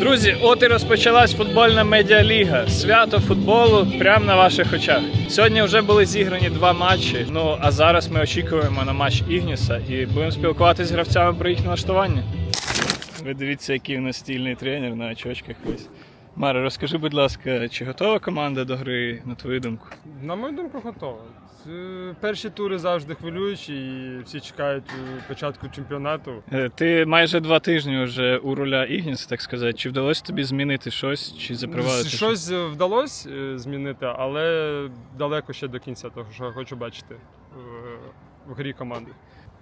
Друзі, от і розпочалась футбольна медіаліга. Свято футболу прямо на ваших очах. Сьогодні вже були зіграні два матчі. Ну а зараз ми очікуємо на матч Ігніса і будемо спілкуватися з гравцями про їх налаштування. Ви дивіться, який у нас стільний тренер на очочках весь. Маре, розкажи, будь ласка, чи готова команда до гри, на твою думку? На мою думку, готова. Е, Перші тури завжди хвилюючі, і всі чекають е, початку чемпіонату. Е, Ти майже два тижні вже у руля Ігніса, так сказати. Чи вдалося тобі змінити щось, чи запровадити? Щось е, вдалося змінити, але далеко ще до кінця того, що я хочу бачити в грі команди.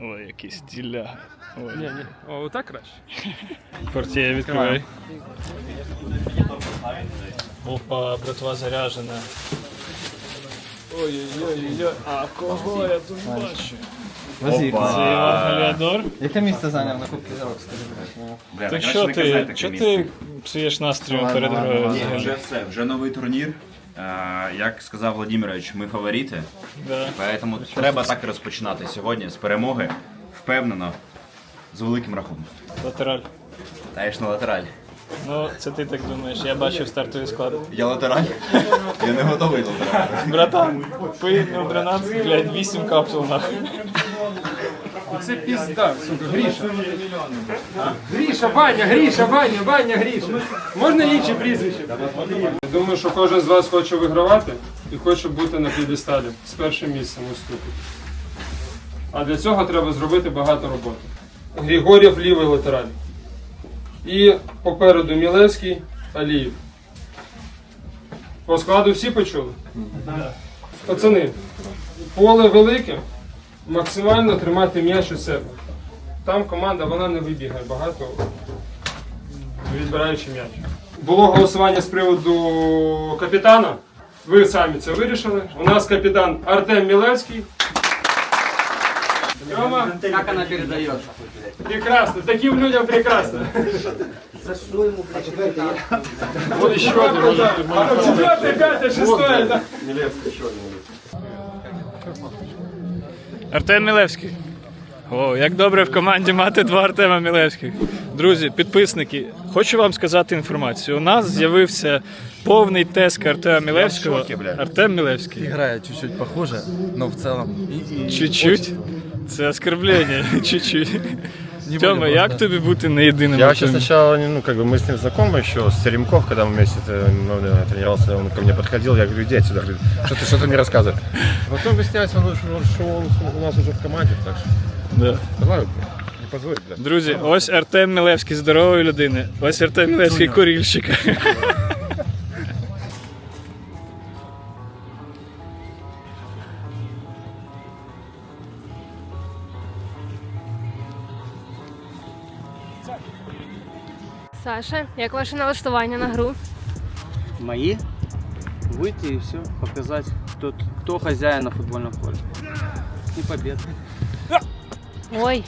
Ой, який стіляга. Ой. Ні, ні. О, так краще. Портє відкривай. Опа, братва заряжена. Ой-ой-ой, а кого я тут бачу? Це Іван. Яке місце зайняв на Кубці Зірок, скажи, будь ласка? Бля, Так що не казати ти, таке що місце. ти псуєш Ладно, перед грою? Ні, вже все, вже новий турнір. Як сказав Владимирович, ми фаворити. Да. Тому треба так розпочинати сьогодні з перемоги. Впевнено, з великим рахунком. Латераль. Та я ж на латераль. Ну, це ти так думаєш. Я бачив стартовий склад. Я латераль? Я не готовий латераль. Братан, пий ну 13, блядь, 8 капсул нахуй. Це пізда, сука, Гріша. Гріша, Ваня, Гріша, Ваня, Ваня, Гріша. Можна інші прізвища? Я думаю, що кожен з вас хоче вигравати і хоче бути на п'єдесталі з першим місцем уступить. А для цього треба зробити багато роботи. Григорєв лівий латераль. І попереду Мілевський, Аліїв. По складу всі почули? Пацани, поле велике, максимально тримати м'яч у себе. Там команда вона не вибігає багато, відбираючи м'яч. Було голосування з приводу капітана. Ви самі це вирішили. У нас капітан Артем Мілевський. Рома, Як вона передає? прекрасно, таким людям прекрасно. Вот еще один. А четвертое, пятое, шестое. да. Артем Мілевський. О, як добре в команді мати два Артема Мілевських. Друзі, підписники, хочу вам сказати інформацію. У нас з'явився повний тест Артема Мілевського. Артем Мілевський. Играет чуть-чуть похуже, но в целом... Чуть-чуть. Це оскорблення. Чуть-чуть. Не Тьома, будем як просто. тобі бути не єдиним? Я вообще Артемом? сначала, ну, как бы мы с ним знакомы еще, с Теремков, когда мы вместе э, ну, наверное, тренировался, он ко мне подходил, я говорю, иди отсюда, говорит, что ты что-то мне рассказывай. Потом выясняется, ну, что, что он у нас уже в команде, так что Да. давай, не позволит, да. Друзі, ось Артем Мілевський здорової людини. Ось Артем Мілевський курільщик. Саша, як ваше налаштування на гру? мои, Вийти и все, показати, кто, хто хозяин на футбольном поле. И победа. Ой,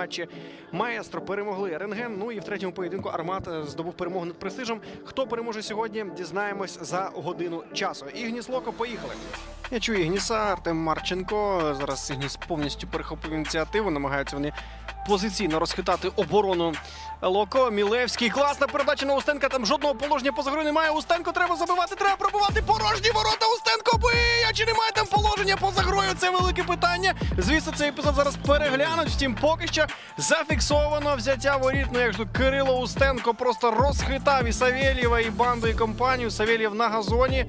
матчі. Маестро перемогли Рентген. Ну і в третьому поєдинку Армат е, здобув перемогу над престижем. Хто переможе сьогодні? Дізнаємось за годину часу. Ігніс Локо, поїхали. Я чую Ігніса, Артем Марченко. Зараз Ігніс повністю перехопив ініціативу. Намагаються вони позиційно розхитати оборону Локо. Мілевський. Класна передача на Устенка. Там жодного положення поза грою немає. Устенко треба забивати, треба пробувати порожні ворота. Устенко бий! Чи немає там положення поза грою? Це велике питання. Звісно, цей епізод зараз переглянуть. Втім, поки що зафіксовано взяття воріт. Ну як ж тут Кирило Устенко просто розхитав і Савєлєва, і банду, і компанію. Савєлєв на газоні.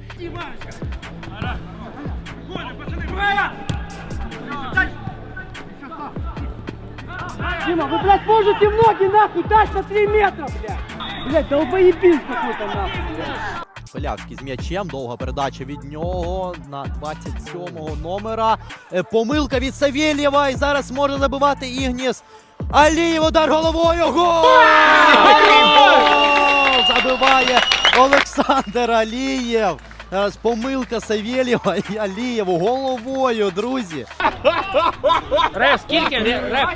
Дима, вы, блядь, можете в ноги нахуй дать на 3 метра, блядь! Блядь, долбоебин какой-то нахуй, блядь! Полявський з м'ячем, довга передача від нього на 27-го номера. Е, Помилка від Савєлєва і зараз може забивати Ігніс. Алієв удар головою. Гол! Гол! Забиває Олександр Алієв. Зараз помилка Савєлєва і Алієву головою, друзі. Реф, скільки? Реф.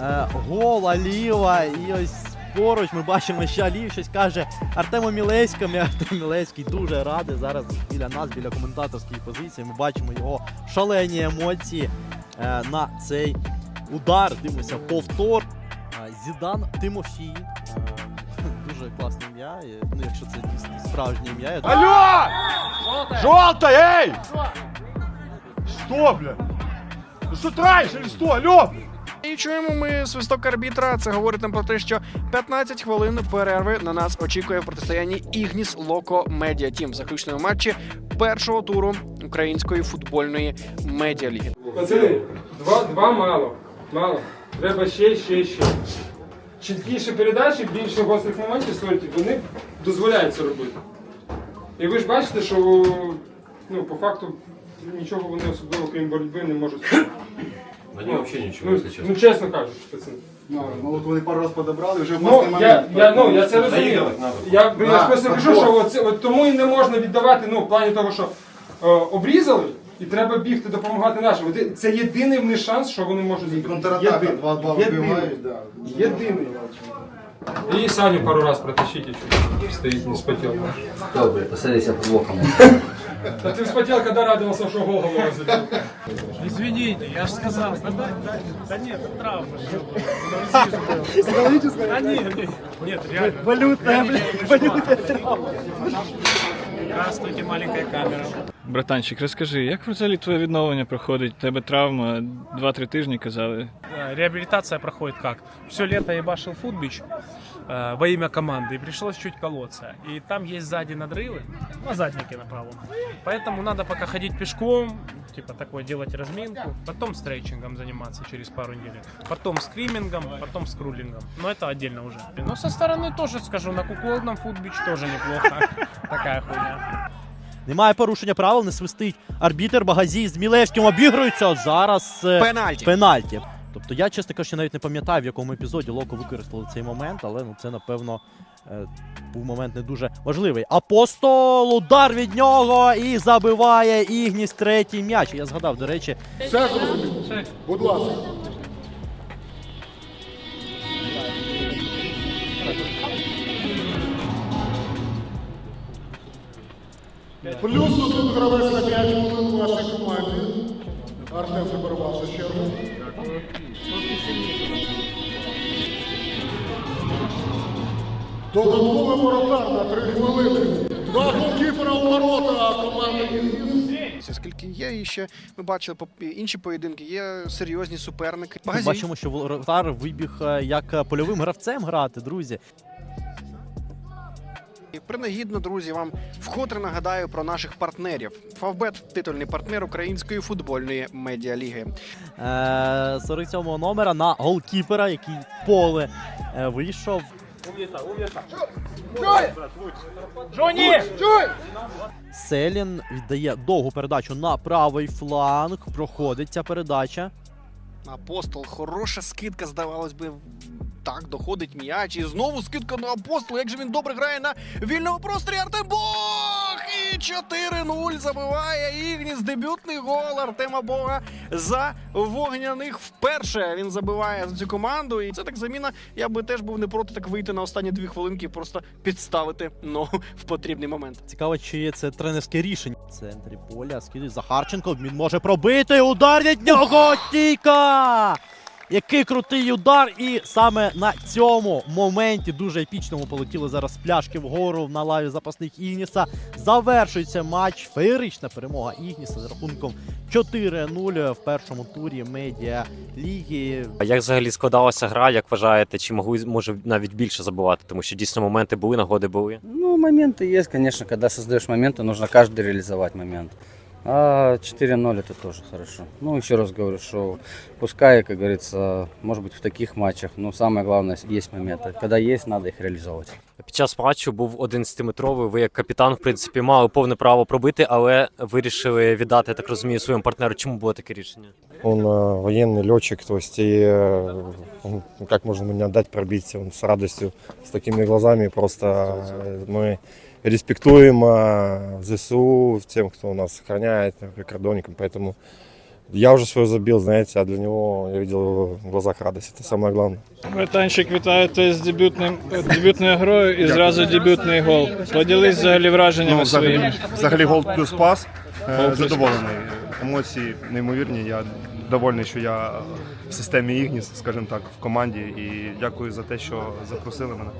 Е, гол Алієва і ось поруч ми бачимо, що Алієв щось каже Артему Мілеському. Артем Мілеський дуже радий зараз біля нас, біля коментаторської позиції. Ми бачимо його шалені емоції е, на цей удар. Дивимося повтор. Зідан Тимофій. Дуже класне ім'я. Ну, якщо це дійсно справжнє ім'я, я думаю, Алло! Желтая, эй! Что, бля? Ну что траешь или что? Алло! І чуємо ми свисток арбітра. Це говорить нам про те, що 15 хвилин перерви на нас очікує в протистоянні Ігніс Локо Медіа Тім в заключному матчі першого туру української футбольної медіаліги. Пацани, два, два мало. Мало. Треба ще, ще, ще. Чіткіше передачі, більше гострих моментів створити, вони дозволяють це робити. І ви ж бачите, що ну, по факту нічого вони особливо, крім боротьби, не можуть зробити. Они вообще ничего, Ну, если честно. ну чесно кажучи, пацани. Ну, от вони пару раз подобрали, вже в Ну, момент. я, я, ну, я це розумію. Надо. Я, я Да, просто кажу, що от, це- от тому і не можна віддавати, ну, в плані того, що е, обрізали, і треба бігти допомагати нашим. Це єдиний в них шанс, що вони можуть зробити. Контратака, Єдиний. два бали Єдиний. вбивають, да. Єдиний. І Саню пару раз протащите, что стоит не вспотел. Добре, посадися під боком. Да ты вспотел, когда радовался, что гол голову забил. Извините, я же сказал. Да, да, да, да нет, это травма. Да нет, нет, нет, реально. Валютная, блядь, валютная травма. Здравствуйте, маленькая камера. Братанчик, розкажи, як взагалі твоє відновлення проходить? У тебе травма 2-3 тижні казали. Э, Реабилитация проходит как? Все лето я башил футбич э, во имя команды, и пришлось чуть колоться. И там есть сзади надрывы, на заднике на правом. Поэтому надо пока ходить пешком, типа такое делать разминку, потом стрейчингом заниматься через пару недель, потом скримингом, потом скрулингом. Но это отдельно уже. Но со стороны тоже скажу, на куколдном футбич тоже неплохо. Такая хуйня. Немає порушення правил, не свистить арбітер. Багазій з Мілевським обігруються. Зараз е, Пенальті. пенальті. Тобто я, чесно кажучи, навіть не пам'ятаю, в якому епізоді Локо використали цей момент, але ну це напевно е, був момент не дуже важливий. Апостол, удар від нього і забиває Ігніс третій м'яч. Я згадав, до речі, Все зрозуміло. Будь ласка. Плюс один гравець на 5 хвилин у вашій команді. Артем заборував за чергу. Додатковий воротар на 3 хвилини. Два голкіпера у ворота команди «Інгіс». Оскільки є і ще ми бачили по інші поєдинки, є серйозні суперники. ми Магазин. бачимо, що воротар вибіг е, як польовим гравцем грати, друзі. І Принагідно, друзі, вам вкотре нагадаю про наших партнерів. Фавбет титульний партнер української футбольної медіаліги. Е, 47-го номера на голкіпера, який поле е, вийшов. Селін віддає довгу передачу на правий фланг. Проходить ця передача. Апостол, хороша скидка, здавалось би. Так, доходить м'яч. І знову скидка на апостол. Як же він добре грає на вільному просторі Артем Бог! І 4-0 забиває Ігніс. Дебютний гол Артема Бога за вогняних вперше. Він забиває за цю команду. І це так заміна. Я би теж був не проти так вийти на останні дві хвилинки і просто підставити ногу в потрібний момент. Цікаво, чи є це тренерське рішення. В центрі поля скидує Захарченко. Він може пробити. Удар від нього. Стійка! Який крутий удар, і саме на цьому моменті дуже епічному полетіли зараз пляшки вгору на лаві запасних Ігніса. Завершується матч. Феєрична перемога Ігніса з рахунком 4-0 в першому турі медіа ліги. А як взагалі складалася гра, як вважаєте, чи могли може навіть більше забивати? Тому що дійсно моменти були, нагоди були. Ну, моменты есть, конечно, когда создаешь моменты, нужно каждый реализовать момент. А 4-0 это тоже хорошо. Ну, еще раз говорю, что пускай, как говорится, может быть в таких матчах, но самое главное, есть моменты. Когда есть, надо их реализовывать. Під час матчу був 11-метровий. Ви як капітан, в принципі, мали повне право пробити, але вирішили віддати, я так розумію, своєму партнеру. Чому було таке рішення? Он э, военный летчик, то есть и э, он, ну, как можно мне отдать пробить, он с радостью, с такими глазами, просто э, мы респектуем э, ЗСУ, тем, кто нас охраняет, прикордонникам, поэтому я уже свой забил, знаете, а для него я видел его в глазах радость, это самое главное. Братанчик, вітаю тебе з дебютним, дебютною грою і зразу дебютний гол. Поділись взагалі враженнями своїми. взагалі гол плюс пас, е, задоволений. Емоції неймовірні. Я довольний, що я в системі Ігніс, скажімо так, в команді. І дякую за те, що запросили мене.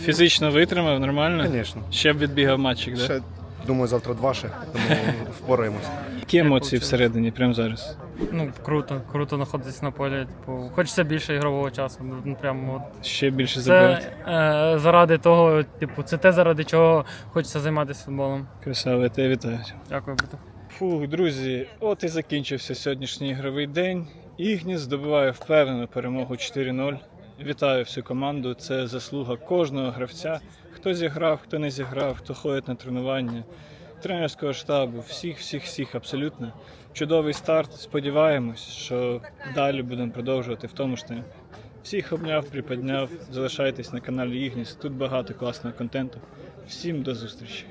Фізично витримав, нормально? Звісно. Ще б відбігав матчик, да? Ще думаю, завтра два ще, тому впораємось. Які емоції всередині, прямо зараз? Ну, круто, круто знаходитися на полі. Типу, хочеться більше ігрового часу. Ну, прямо от. Ще більше Це забивати. е, заради того, типу, це те, заради чого хочеться займатися футболом. Красава, я тебе вітаю. Дякую, Братух. Фух, друзі, от і закінчився сьогоднішній ігровий день. Ігніс здобуває впевнену перемогу 4-0. Вітаю всю команду. Це заслуга кожного гравця. Хто зіграв, хто не зіграв, хто ходить на тренування, тренерського штабу, всіх, всіх, всіх абсолютно. Чудовий старт. Сподіваємось, що далі будемо продовжувати в тому ж темпі. Всіх обняв, приподняв. Залишайтесь на каналі Ігніс. Тут багато класного контенту. Всім до зустрічі!